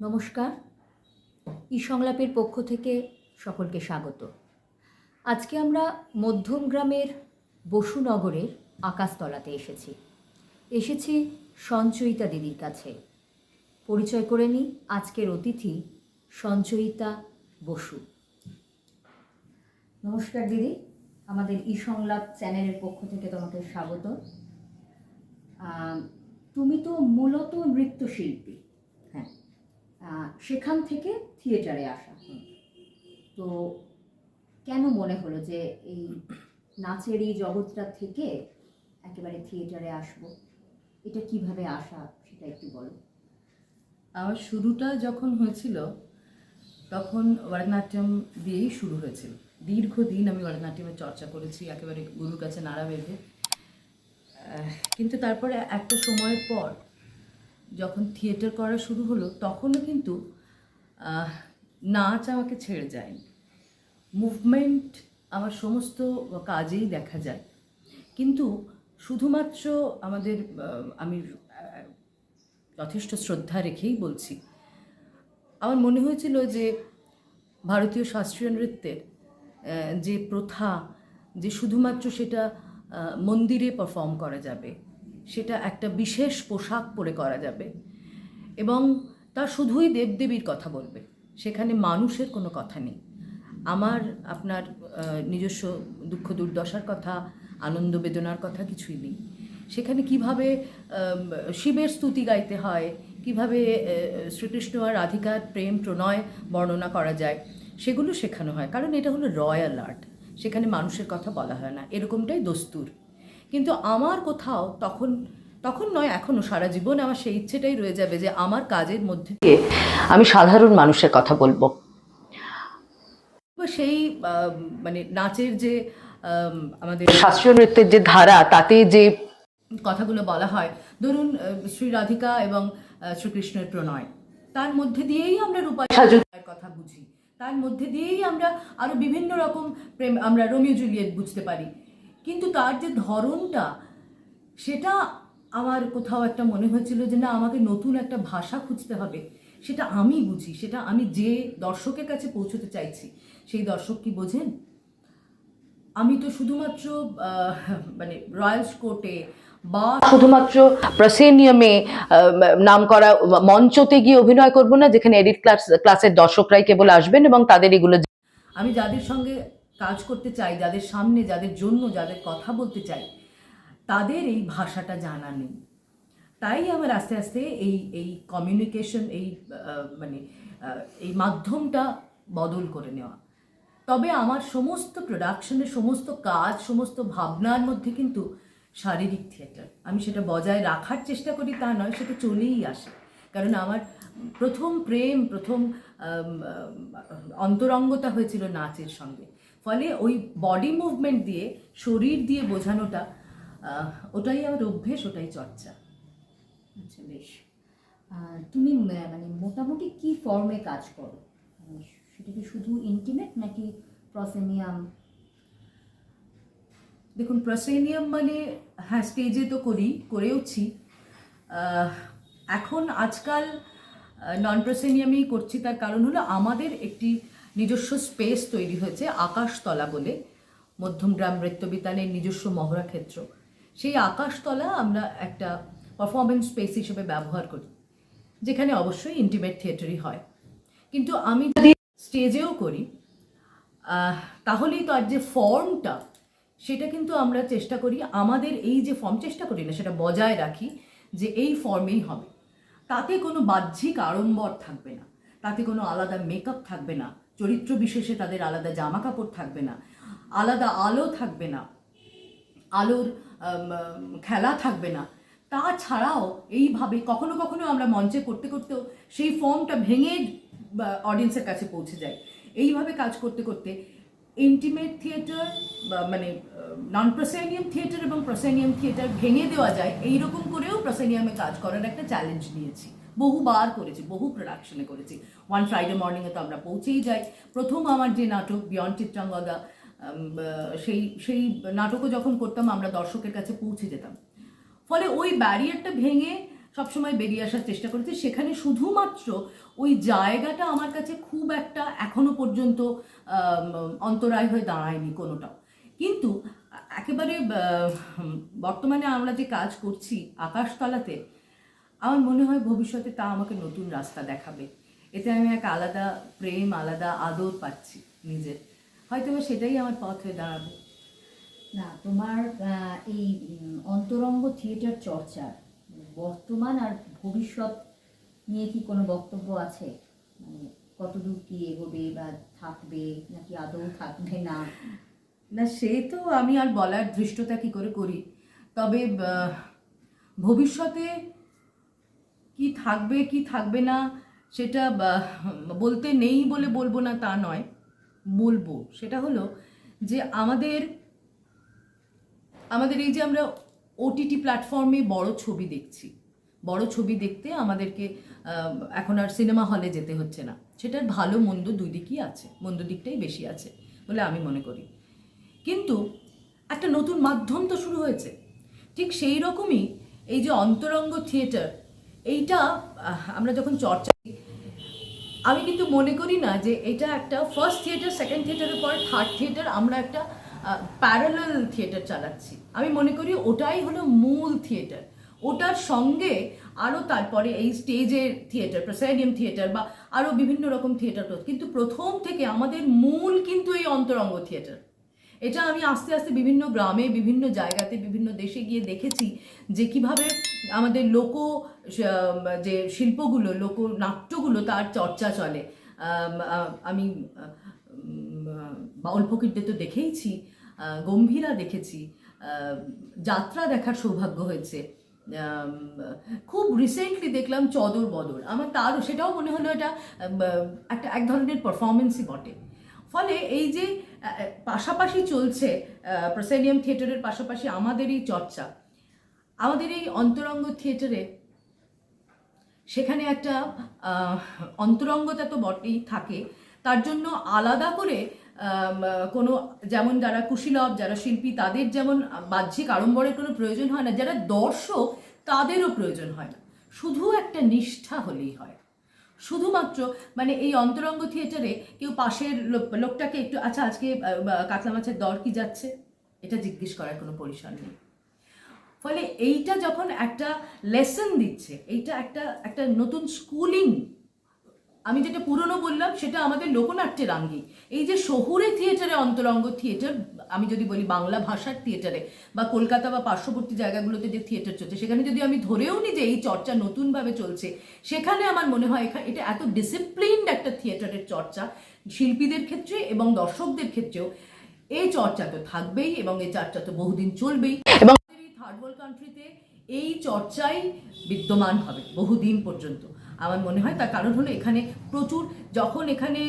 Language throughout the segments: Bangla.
নমস্কার। ই সংলাপের পক্ষ থেকে সকলকে স্বাগত। আজকে আমরা মধ্যম গ্রামের বসুনগরের আকাশতলাতে এসেছি। এসেছি সঞ্চয়িতা দিদির কাছে। পরিচয় করে নিই আজকের অতিথি সঞ্চয়িতা বসু। নমস্কার দিদি, আমাদের ই সংলাপ চ্যানেলের পক্ষ থেকে তোমাকে স্বাগত। তুমি তো মূলত নৃত্যশিল্পী। হ্যাঁ সেখান থেকে থিয়েটারে আসা। তো কেন মনে হলো যে এই নাচের এই জগৎটা থেকে একেবারে থিয়েটারে আসব। এটা কীভাবে আসা সেটা একটু বলো। আমার শুরুটা যখন হয়েছিল, তখন ভরতনাট্যম দিয়েই শুরু হয়েছিল। দীর্ঘদিন আমি ভরতনাট্যমের চর্চা করেছি, একেবারে গুরুর কাছে নাড়া বেঁধে। কিন্তু তারপরে একটা সময়ের পর যখন থিয়েটার করা শুরু হলো, তখনও কিন্তু নাচ আমাকে ছেড়ে যায়নি। মুভমেন্ট আমার সমস্ত কাজেই দেখা যায়। কিন্তু শুধুমাত্র আমাদের আমি যথেষ্ট শ্রদ্ধা রেখেই বলছি। আমার মনে হয়েছিল যে ভারতীয় শাস্ত্রীয় নৃত্যের যে প্রথা, যে শুধুমাত্র সেটা মন্দিরে পারফর্ম করা যাবে, সেটা একটা বিশেষ পোশাক পরে করা যাবে এবং তা শুধুই দেবদেবীর কথা বলবে, সেখানে মানুষের কোনো কথা নেই। আমার, আপনার নিজস্ব দুঃখ দুর্দশার কথা আনন্দ বেদনার কথা কিছুই নেই। সেখানে কীভাবে শিবের স্তুতি গাইতে হয়, কীভাবে শ্রীকৃষ্ণ আর রাধিকার প্রেম প্রণয় বর্ণনা করা যায়, সেগুলো শেখানো হয়। কারণ এটা হলো রয়্যাল আর্ট। সেখানে মানুষের কথা বলা হয় না। এরকমটাই দস্তুর। কিন্তু আমার কোথাও তখন তখন নয় এখনও সারা জীবন আমার সেই ইচ্ছেটাই রয়ে যাবে যে আমার কাজের মধ্যে দিয়ে আমি সাধারণ মানুষের কথা বলব। সেই মানে নাচের যে আমাদের শাস্ত্রীয় নৃত্যের যে ধারা তাতে যে কথাগুলো বলা হয় ধরুন শ্রী রাধিকা এবং শ্রীকৃষ্ণের প্রণয়। তার মধ্যে দিয়েই আমরা রূপায় কথা বুঝি। তার মধ্যে দিয়েই আমরা আরও বিভিন্ন রকম প্রেম আমরা রোমিও জুলিয়েট বুঝতে পারি। কিন্তু তার যে ধরনটা সেটা আমার কোথাও একটা মনে হয়েছিল যে না আমাকে নতুন একটা ভাষা খুঁজতে হবে। সেটা আমি বুঝি সেটা আমি যে দর্শকের কাছে পৌঁছতে চাইছি সেই দর্শক কি বোঝেন? আমি তো শুধুমাত্র মানে রয়্যালস কোর্টে বা শুধুমাত্র প্রসেনিয়ামে নাম করা মঞ্চতে গিয়ে অভিনয় করব না যেখানে এডিট ক্লাস ক্লাসের দর্শকরাই কেবল আসবেন এবং তাদের এগুলো আমি যাদের সঙ্গে কাজ করতে চাই যাদের সামনে যাদের জন্য যাদের কথা বলতে চাই তাদের এই ভাষাটা জানা নেই। তাই আমার আস্তে আস্তে এই এই কমিউনিকেশন এই মানে এই মাধ্যমটা বদল করে নেওয়া। তবে আমার সমস্ত প্রোডাকশনের সমস্ত কাজ, সমস্ত ভাবনার মধ্যে কিন্তু শারীরিক থিয়েটার আমি সেটা বজায় রাখার চেষ্টা করি, তা নয় সেটা চলেই আসে। কারণ আমার প্রথম প্রেম, প্রথম অন্তরঙ্গতা হয়েছিল নাচের সঙ্গে। ফলে ওই বডি মুভমেন্ট দিয়ে, শরীর দিয়ে বোঝানোটা ওটাই আমার অভ্যেস, ওটাই চর্চা। আচ্ছা বেশ। তুমি মানে মোটামুটি কি ফর্মে কাজ করো? সেটা কি শুধু ইন্টিমেট নাকি প্রসেনিয়াম দেখুন প্রসেনিয়াম মানে হ্যাঁ স্টেজে তো করি, করেওছি। এখন আজকাল নন প্রসেনিয়ামই করছি, তার কারণ হলো আমাদের একটি নিজস্ব স্পেস তৈরি হয়েছে, আকাশতলা বলে, মধ্যমগ্রাম নৃত্যবিতানের নিজস্ব মহড়া ক্ষেত্র। সেই আকাশতলা আমরা একটা পারফরমেন্স স্পেস হিসেবে ব্যবহার করি, যেখানে অবশ্যই ইন্টিমেট থিয়েটারই হয়। কিন্তু আমি যদি স্টেজেও করি। তাহলেই তো আর যে ফর্মটা, সেটা কিন্তু আমরা চেষ্টা করি। আমাদের এই যে ফর্ম চেষ্টা করি না, সেটা বজায় রাখি যে এই ফর্মেই হবে। তাতে কোনো বাহ্যিক আড়ম্বর থাকবে না। তাতে কোনো আলাদা মেকআপ থাকবে না। চরিত্র বিশেষে তাদের আলাদা জামা কাপড় থাকবে না। আলাদা আলো থাকবে না। আলোর খেলা থাকবে না। তাছাড়াও এইভাবে কখনো কখনো আমরা মঞ্চে করতে করতেও সেই ফর্মটা ভেঙে অডিয়েন্সের কাছে পৌঁছে যায়। এইভাবে কাজ করতে করতে ইন্টিমেট থিয়েটার মানে নন প্রসেনিয়াম থিয়েটার এবং প্রসেনিয়াম থিয়েটার ভেঙে দেওয়া যায়, এইরকম করেও প্রসেনিয়ামে কাজ করার একটা চ্যালেঞ্জ নিয়েছি। বহুবার করেছি, বহু প্রোডাকশনে করেছি। ওয়ান ফ্রাইডে মর্নিংয়ে তো আমরা পৌঁছেই যাই। প্রথম আমার যে নাটক বিয়ন্ড চিত্রাঙ্গদা সেই সেই নাটকও যখন করতাম, আমরা দর্শকের কাছে পৌঁছে যেতাম। ফলে ওই ব্যারিয়ারটা ভেঙে সবসময় বেরিয়ে আসার চেষ্টা করেছি। সেখানে শুধুমাত্র ওই জায়গাটা আমার কাছে খুব একটা এখনও পর্যন্ত অন্তরায় হয়ে দাঁড়ায়নি কোনোটাও। কিন্তু একেবারে বর্তমানে আমরা যে কাজ করছি আকাশতলাতে, আমার মনে হয় ভবিষ্যতে তা আমাকে নতুন রাস্তা দেখাবে। এতে আমি এক আলাদা প্রেম, আলাদা আদর পাচ্ছি নিজের। হয়তো বা সেটাই আমার পথ হয়ে দাঁড়াবে। না, তোমার এই অন্তরঙ্গ থিয়েটার চর্চার বর্তমান আর ভবিষ্যৎ নিয়ে কি কোনো বক্তব্য আছে? মানে কতদূর কি এগোবে বা থাকবে নাকি আদৌ থাকবে না? না, সে তো আমি আর বলার ধৃষ্টতা কি করে করি? তবে ভবিষ্যতে কি থাকবে কি থাকবে না সেটা বলতে নেই বলে বলব না তা নয়, বলব। সেটা হলো যে আমাদের আমাদের এই যে আমরা ওটিটি প্ল্যাটফর্মে বড় ছবি দেখছি। বড় ছবি দেখতে আমাদেরকে এখন আর সিনেমা হলে যেতে হচ্ছে না। সেটার ভালো মন্দ দুই দিকই আছে, মন্দ দিকটাই বেশি আছে বলে আমি মনে করি। কিন্তু একটা নতুন মাধ্যম তো শুরু হয়েছে। ঠিক সেই রকমই এই যে অন্তরঙ্গ থিয়েটার, এইটা আমরা যখন চর্চা আমি কিন্তু মনে করি না যে এটা একটা ফার্স্ট থিয়েটার সেকেন্ড থিয়েটারের পর থার্ড থিয়েটার আমরা একটা প্যারালাল থিয়েটার চালাচ্ছি। আমি মনে করি ওটাই হলো মূল থিয়েটার ওটার সঙ্গে আরও তারপরে এই স্টেজের থিয়েটার প্রেসাইডিয়াম থিয়েটার বা আরও বিভিন্ন রকম থিয়েটার কিন্তু প্রথম থেকে আমাদের মূল কিন্তু এই অন্তরঙ্গ থিয়েটার এটা আমি আস্তে আস্তে বিভিন্ন গ্রামে, বিভিন্ন জায়গাতে, বিভিন্ন দেশে গিয়ে দেখেছি যে কীভাবে আমাদের লোক, যে শিল্পগুলো, লোক নাট্যগুলো তার চর্চা চলে। আমি বাউল ফকিরদের তো দেখেইছি। গম্ভীরা দেখেছি যাত্রা দেখার সৌভাগ্য হয়েছে। খুব রিসেন্টলি দেখলাম চদর বদর। আমার তারও, সেটাও মনে হলো এটা একটা এক ধরনের পারফরমেন্সই বটে। ফলে এই যে পাশাপাশি চলছে প্রসেনিয়াম থিয়েটারের পাশাপাশি আমাদের এই চর্চা, আমাদের এই অন্তরঙ্গ থিয়েটারে সেখানে একটা অন্তরঙ্গতা তো বটেই থাকে। তার জন্য আলাদা করে কোনো যেমন যারা কুশীলব, যারা শিল্পী, তাদের যেমন বাহ্যিক আড়ম্বরের কোনো প্রয়োজন হয় না, যারা দর্শক, তাদেরও প্রয়োজন হয় না। শুধু একটা নিষ্ঠা হলেই হয়। শুধুমাত্র মানে এই অন্তরঙ্গ থিয়েটারে কেউ পাশের লোকটাকে একটু আচ্ছা আজকে কাতলা মাছের দর কি যাচ্ছে? এটা জিজ্ঞেস করার কোনো পরিসর নেই। ফলে এইটা যখন একটা লেসন দিচ্ছে, এইটা একটা একটা নতুন স্কুলিং আমি যেটা পুরনো বললাম, সেটা আমাদের লোকনাট্যের আঙ্গি। এই যে শহুরে থিয়েটারে অন্তরঙ্গ থিয়েটার, আমি যদি বলি বাংলা ভাষার থিয়েটারে বা কলকাতা বা পার্শ্ববর্তী জায়গাগুলোতে যে থিয়েটার চলছে, সেখানে যদি আমি ধরেও নিই যে এই চর্চা নতুনভাবে চলছে, সেখানে আমার মনে হয় এখানে এটা এত ডিসিপ্লিনড একটা থিয়েটারের চর্চা, শিল্পীদের ক্ষেত্রে এবং দর্শকদের ক্ষেত্রেও। এই চর্চা তো থাকবেই এবং এই চর্চা তো বহুদিন চলবেই। এবং থার্ড ওয়ার্ল্ড কান্ট্রিতে এই চর্চাই বিদ্যমান হবে বহুদিন পর্যন্ত। আমার মনে হয়, তার কারণ হলো এখানে প্রচুর, যখন এখানে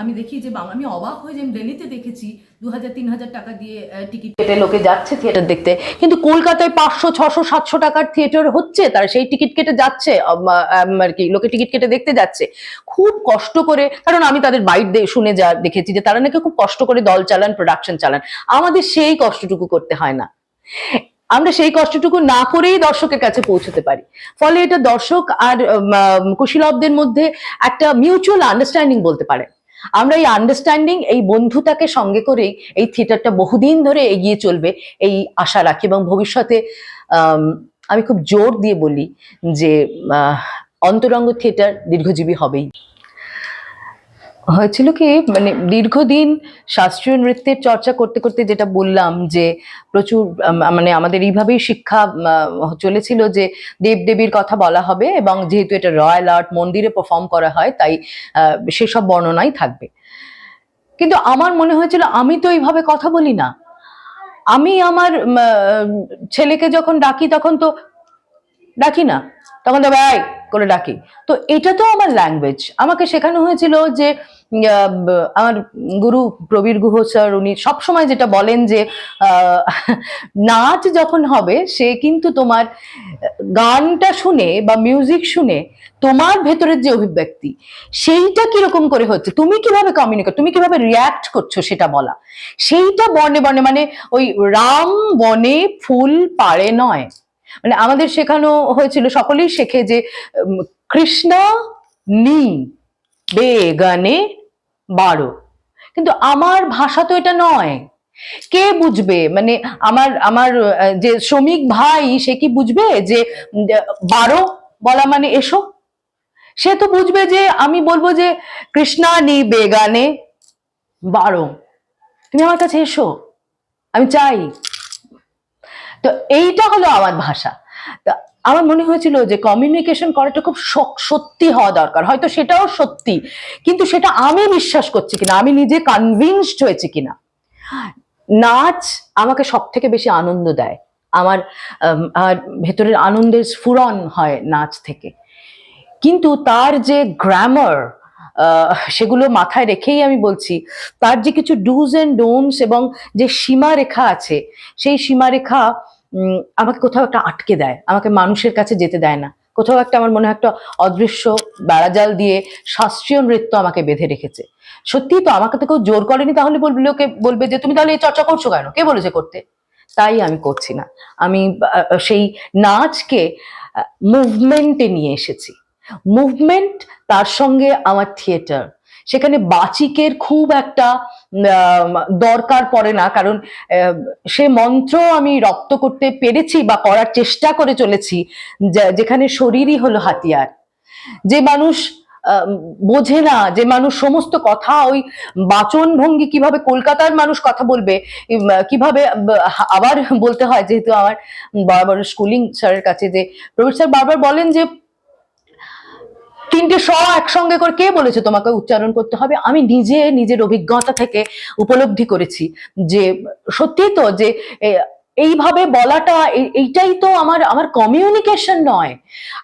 আমি দেখি যে আমি অবাক হয়ে যে আমি দিল্লিতে দেখেছি দু হাজার তিন হাজার টাকা দিয়ে টিকিট কেটে লোকে যাচ্ছে থিয়েটার দেখতে। কিন্তু কলকাতায় পাঁচশো, ছশো, সাতশো টাকার থিয়েটার হচ্ছে, তারা সেই টিকিট কেটে যাচ্ছে আর কি, লোকে টিকিট কেটে দেখতে যাচ্ছে। খুব কষ্ট করে, কারণ আমি তাদের বাইট শুনে যা দেখেছি যে তারা নাকি খুব কষ্ট করে দল চালান প্রোডাকশন চালান। আমাদের সেই কষ্টটুকু করতে হয় না। আমরা সেই কষ্টটুকু না করেই দর্শকের কাছে পৌঁছতে পারি। ফলে এটা দর্শক আর কুশীলবদের মধ্যে একটা মিউচুয়াল আন্ডারস্ট্যান্ডিং বলতে পারে আমরা এই আন্ডারস্ট্যান্ডিং এই বন্ধুতাকে সঙ্গে করেই এই থিয়েটারটা বহুদিন ধরে এগিয়ে চলবে এই আশা রাখি। এবং ভবিষ্যতে আম, খুব জোর দিয়ে বলি যে অন্তরঙ্গ থিয়েটার দীর্ঘজীবী হবেই। হয়েছিল কি মানে দীর্ঘদিন শাস্ত্রীয় নৃত্যের চর্চা করতে করতে যেটা বললাম যে প্রচুর মানে আমাদের এইভাবেই শিক্ষা চলেছিল যে দেব দেবীর কথা বলা হবে এবং যেহেতু এটা রয়্যাল আর্ট মন্দিরে পারফর্ম করা হয়, তাই সেসব বর্ণনাই থাকবে। কিন্তু আমার মনে হয়েছিল, আমি তো এইভাবে কথা বলি না। আমি আমার ছেলেকে যখন ডাকি তখন তো ডাকি না। তখন তো ভাই করে ডাকি। তো এটা তো আমার ল্যাঙ্গুয়েজ আমাকে শেখানো হয়েছিল যে আমার গুরু প্রবীর গুহ স্যার, উনি সবসময় যেটা বলেন যে নাচ যখন হবে, সে কিন্তু তোমার গানটা শুনে বা মিউজিক শুনে তোমার ভেতরের যে অভিব্যক্তি, সেইটা কীরকম করে হচ্ছে, তুমি কীভাবে কমিউনিকেট তুমি কীভাবে রিয়াক্ট করছ সেটা বলা। সেইটা বনে বনে মানে ওই রাম বনে ফুল পারে নয়। মানে আমাদের শেখানো হয়েছিল, সকলেই শেখে যে কৃষ্ণ নি বেগানে বারো। কিন্তু আমার ভাষা তো এটা নয়। কে বুঝবে? মানে আমার আমার যে শ্রমিক ভাই, সে কি বুঝবে যে বারো বলা মানে এসো? সে তো বুঝবে যে, আমি বলব যে, কৃষ্ণা নি বেগানে বারো। তুমি আমার কাছে এসো। আমি চাই। তো এইটা হলো আমার ভাষা। তা আমার মনে হয়েছিল যে কমিউনিকেশন করাটা খুব সত্যি হওয়া দরকার। হয়তো সেটাও সত্যি, কিন্তু সেটা আমি বিশ্বাস করছি কিনা, আমি নিজে কনভিনসড হয়েছি কিনা। নাচ আমাকে সব থেকে বেশি আনন্দ দেয়। আমার ভেতরের আনন্দের স্ফুরণ হয় নাচ থেকে। কিন্তু তার যে গ্রামার সেগুলো মাথায় রেখেই আমি বলছি, তার যে কিছু ডুজ অ্যান্ড ডোনস এবং যে সীমারেখা আছে, সেই সীমারেখা আমাকে কোথাও একটা আটকে দেয়, আমাকে মানুষের কাছে যেতে দেয় না। কোথাও একটা আমার মনে হয় একটা অদৃশ্য বেড়াজাল দিয়ে শাস্ত্রীয় নৃত্য আমাকে বেঁধে রেখেছে। সত্যি তো আমাকে তো কেউ জোর করেনি তাহলে বলবে, লোকে বলবে যে, তুমি তাহলে এই চর্চা করছ কেন? কে বলেছে করতে? তাই আমি করছি না। আমি সেই নাচকে মুভমেন্টে নিয়ে এসেছি। মুভমেন্ট তার সঙ্গে আমার থিয়েটার সেখানে বাচিকের খুব একটা দরকার পড়ে না, কারণ সে মন্ত্র আমি রপ্ত করতে পেরেছি বা করার চেষ্টা করে চলেছি যেখানে শরীরই হলো হাতিয়ার। যে মানুষ বোঝে না, যে মানুষ সমস্ত কথা ওই বাচন ভঙ্গি কীভাবে কলকাতার মানুষ কথা বলবে কীভাবে আবার বলতে হয় যেহেতু আমার বারবার স্কুলিং স্যারের কাছে যে প্রবীর স্যার বারবার বলেন যে তিনটে স একসঙ্গে করে কে বলেছে তোমাকে উচ্চারণ করতে হবে? আমি নিজে নিজের অভিজ্ঞতা থেকে উপলব্ধি করেছি যে সত্যি তো যে এইভাবে বলাটা, এই- এইটাই তো আমার আমার কমিউনিকেশন নয়।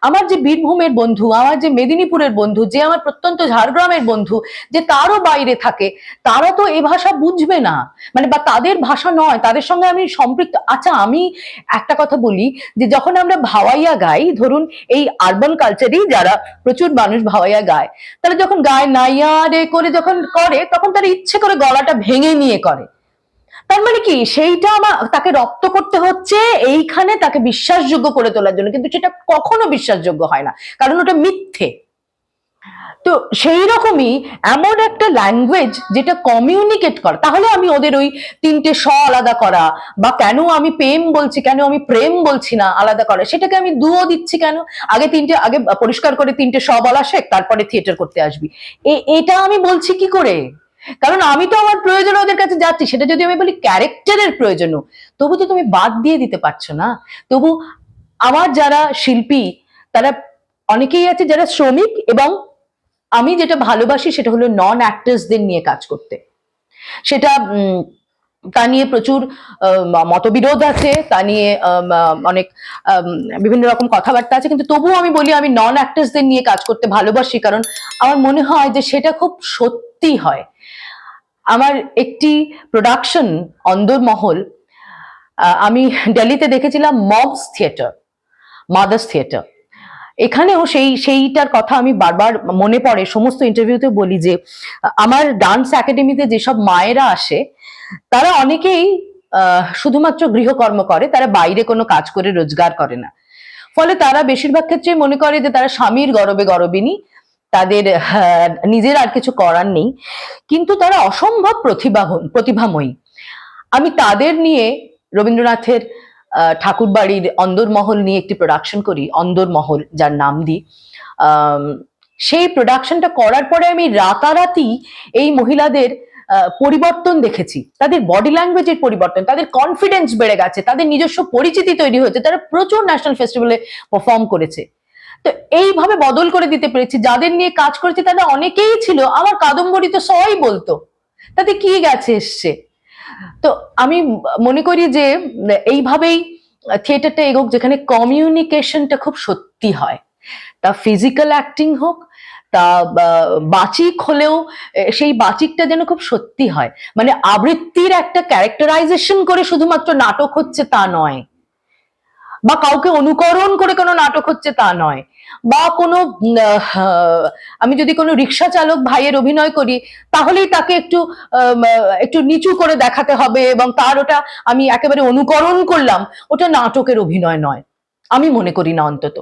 আমার যে বীরভূমের বন্ধু, আমার যে মেদিনীপুরের বন্ধু, যে আমার প্রত্যন্ত ঝাড়গ্রামের বন্ধু, যে তারও বাইরে থাকে, তারা তো এ ভাষা বুঝবে না। মানে বা তাদের ভাষা নয়, তাদের সঙ্গে আমি সম্পৃক্ত। আচ্ছা আমি একটা কথা বলি, যে যখন আমরা ভাওয়াইয়া গাই, ধরুন এই আরবান কালচারেই যারা প্রচুর মানুষ ভাওয়াইয়া গায়, তারা যখন গায়, নাইয়া রে করে যখন করে, তখন তারা ইচ্ছে করে গলাটা ভেঙে নিয়ে করে। তার মানে কি? সেইটা আমার তাকে রপ্ত করতে হচ্ছে, এইখানে তাকে বিশ্বাসযোগ্য করে তোলার জন্য। কিন্তু সেটা কখনো বিশ্বাসযোগ্য হয় না, কারণ ওটা মিথ্যে। তো সেই রকমই এমন একটা ল্যাঙ্গুয়েজ যেটা কমিউনিকেট করে। তাহলে আমি ওদের ওই তিনটে স আলাদা করা, বা কেন আমি প্রেম বলছি, কেন আমি প্রেম বলছি না আলাদা করা, সেটাকে আমি দুও দিচ্ছি কেন? আগে তিনটে, আগে পরিষ্কার করে তিনটে স বলা শেখ, তারপরে থিয়েটার করতে আসবি। এটা আমি বলছি কি করে? কারণ আমি তো আমার প্রয়োজন ওদের কাছে যাচ্ছি, সেটা যদি আমি বলি ক্যারেক্টারের প্রয়োজনও তবু তো তুমি বাদ দিয়ে দিতে পারছ না। তবু আমার যারা শিল্পী, তারা অনেকেই আছে যারা শ্রমিক এবং আমি যেটা ভালোবাসি সেটা হলো নন অ্যাক্টার্সদের নিয়ে কাজ করতে। সেটা তা নিয়ে প্রচুর মতবিরোধ আছে, তা নিয়ে অনেক বিভিন্ন রকম কথাবার্তা আছে, কিন্তু তবুও আমি বলি আমি নন অ্যাক্টার্সদের নিয়ে কাজ করতে ভালোবাসি, কারণ আমার মনে হয় যে সেটা খুব সত্যি হয়। আমার একটি প্রোডাকশন অন্দরমহল আমি দিল্লিতে দেখেছিলাম মবস থিয়েটার মাদার্স থিয়েটার এখানেও সেই, সেইটার কথা আমি বারবার মনে পড়ে, সমস্ত ইন্টারভিউতে বলি যে, আমার ডান্স একাডেমিতে যেসব মায়েরা আসে, তারা অনেকেই শুধুমাত্র গৃহকর্ম করে, তারা বাইরে কোনো কাজ করে, রোজগার করে না। ফলে তারা বেশিরভাগ ক্ষেত্রে মনে করে যে, তারা স্বামীর গরবে গরবিনী তাদের আহ, নিজের আর কিছু করার নেই। কিন্তু তারা অসম্ভব প্রতিভা প্রতিভাময়ী। আমি তাদের নিয়ে রবীন্দ্রনাথের আহ, ঠাকুরবাড়ির অন্দরমহল নিয়ে একটি প্রোডাকশন করি অন্দরমহল যার নাম দিই। সেই প্রোডাকশনটা করার পরে আমি রাতারাতি এই মহিলাদের পরিবর্তন দেখেছি। তাদের বডি ল্যাঙ্গুয়েজের পরিবর্তন তাদের কনফিডেন্স বেড়ে গেছে তাদের নিজস্ব পরিচিতি তৈরি হয়েছে তারা প্রচুর ন্যাশনাল ফেস্টিভ্যালে পারফর্ম করেছে। তো এইভাবে বদল করে দিতে পেরেছি। যাদের নিয়ে কাজ করেছি তাদের অনেকেই ছিল, আমার কাদম্বরী তো সবাই বলতো। তাতে কি গেছে এসছে? তো আমি মনে করি যে, এইভাবেই থিয়েটারটা এগোক, যেখানে কমিউনিকেশনটা খুব সত্যি হয়। তা ফিজিক্যাল অ্যাক্টিং হোক, তা বাচিক হলেও সেই বাচিকটা যেন খুব সত্যি হয়। মানে আবৃত্তির একটা ক্যারেক্টারাইজেশন করে শুধুমাত্র নাটক হচ্ছে তা নয়। বা কাউকে অনুকরণ করে কোনো নাটক হচ্ছে তা নয়। বা কোনো আমি যদি কোনো রিক্সা চালক ভাইয়ের অভিনয় করি, তাহলেই তাকে একটু একটু নিচু করে দেখাতে হবে এবং তার ওটা আমি একেবারে অনুকরণ করলাম, ওটা নাটকের অভিনয় নয়। আমি মনে করি না অন্তত।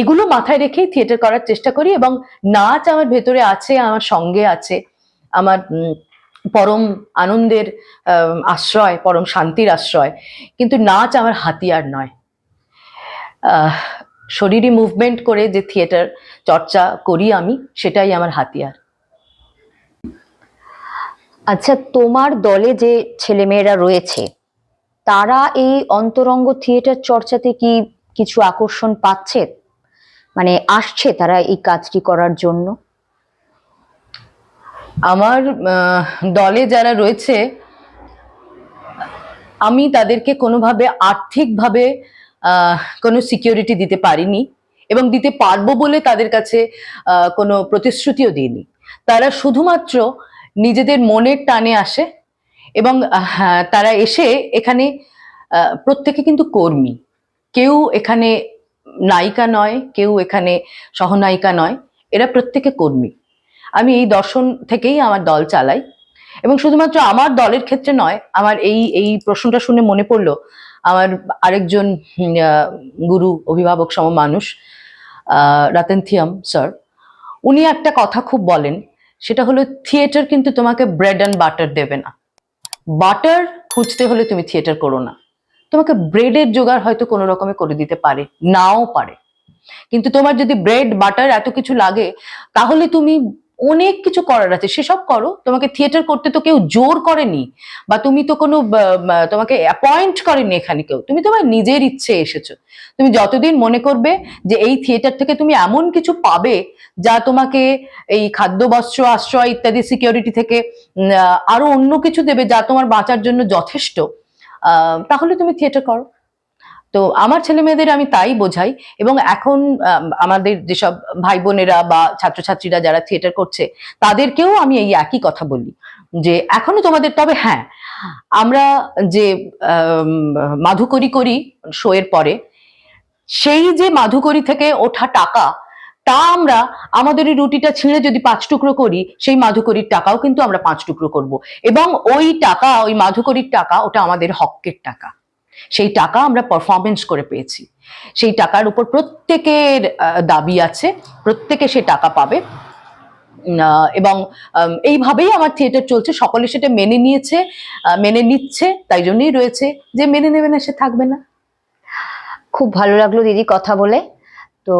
এগুলো মাথায় রেখেই থিয়েটার করার চেষ্টা করি এবং নাচ আমার ভেতরে আছে, আমার সঙ্গে আছে, আমার পরম আনন্দের আশ্রয়, পরম শান্তির আশ্রয়। কিন্তু নাচ আমার হাতিয়ার নয়। শরীরী মুভমেন্ট করে যে থিয়েটার চর্চা করি আমি সেটাই আমার হাতিয়ার। আচ্ছা তোমার দলে যে ছেলেমেয়েরা রয়েছে তারা এই অন্তরঙ্গ থিয়েটার চর্চাতে কি কিছু আকর্ষণ পাচ্ছে? মানে আসছে তারা এই কাজটি করার জন্য? আমার দলে যারা রয়েছে আমি তাদেরকে কোনোভাবে আর্থিকভাবে কোনো সিকিউরিটি দিতে পারিনি এবং দিতে পারব বলে তাদের কাছে কোনো প্রতিশ্রুতিও দিইনি। তারা শুধুমাত্র নিজেদের মনের টানে আসে এবং হ্যাঁ, তারা এসে এখানে প্রত্যেকে কিন্তু কর্মী। কেউ এখানে নায়িকা নয় কেউ এখানে সহনায়িকা নয় এরা প্রত্যেকে কর্মী। আমি এই দর্শন থেকেই আমার দল চালাই এবং শুধুমাত্র আমার দলের ক্ষেত্রে নয় আমার এই এই প্রশ্নটা শুনে মনে পড়ল আমার আরেকজন গুরু, অভিভাবক সম মানুষ রতন থিয়াম স্যার উনি একটা কথা খুব বলেন, সেটা হলো থিয়েটার কিন্তু তোমাকে ব্রেড অ্যান্ড বাটার দেবে না। বাটার খুঁজতে হলে তুমি থিয়েটার করো না। তোমাকে ব্রেডের জোগাড় হয়তো কোনো রকমে করে দিতে পারে, নাও পারে। কিন্তু তোমার যদি ব্রেড বাটার এত কিছু লাগে, তাহলে তুমি অনেক কিছু করার আছে। সেসব করো। তোমাকে থিয়েটার করতে তো কেউ জোর করেনি বা তুমি তো কোনো তোমাকে অ্যাপয়েন্ট করেনি এখানে কেউ। তুমি তোমার নিজের ইচ্ছে এসেছ। তুমি যতদিন মনে করবে যে এই থিয়েটার থেকে তুমি এমন কিছু পাবে যা তোমাকে এই খাদ্য, বস্ত্র, আশ্রয় ইত্যাদি সিকিউরিটি থেকে আরও অন্য কিছু দেবে যা তোমার বাঁচার জন্য যথেষ্ট তাহলে তুমি থিয়েটার করো। তো আমার ছেলে মেয়েদের আমি তাই বোঝাই এবং এখন আমাদের যেসব ভাই বোনেরা বা ছাত্রছাত্রীরা যারা থিয়েটার করছে, তাদেরকেও আমি এই একই কথা বলি যে এখনও তোমাদের, তবে হ্যাঁ আমরা যে মাধুকরী করি শোয়ের পরে, সেই যে মাধুকরী থেকে ওঠা টাকা, তা আমরা আমাদের এই রুটিটা ছিঁড়ে যদি পাঁচ টুকরো করি, সেই মাধুকরীর টাকাও কিন্তু আমরা পাঁচ টুকরো করব। এবং ওই টাকা, ওই মাধুকরীর টাকা, ওটা আমাদের হকের টাকা। সেই টাকা আমরা পারফরমেন্স করে পেয়েছি। সেই টাকার উপর প্রত্যেকের দাবি আছে, প্রত্যেকে সে টাকা পাবে। এবং এইভাবেই আমার থিয়েটার চলছে। সকলে সেটা মেনে নিয়েছে মেনে নিচ্ছে, তাই জন্যই রয়েছে যে মেনে নেবে না, সে থাকবে না। খুব ভালো লাগল দিদি কথা বলে। তো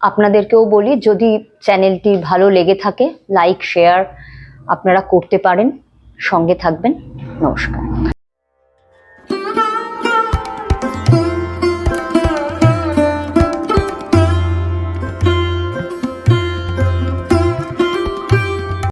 আপনাদেরকেও বলি, যদি চ্যানেলটি ভালো লেগে থাকে লাইক শেয়ার আপনারা করতে পারেন। সঙ্গে থাকবেন। নমস্কার।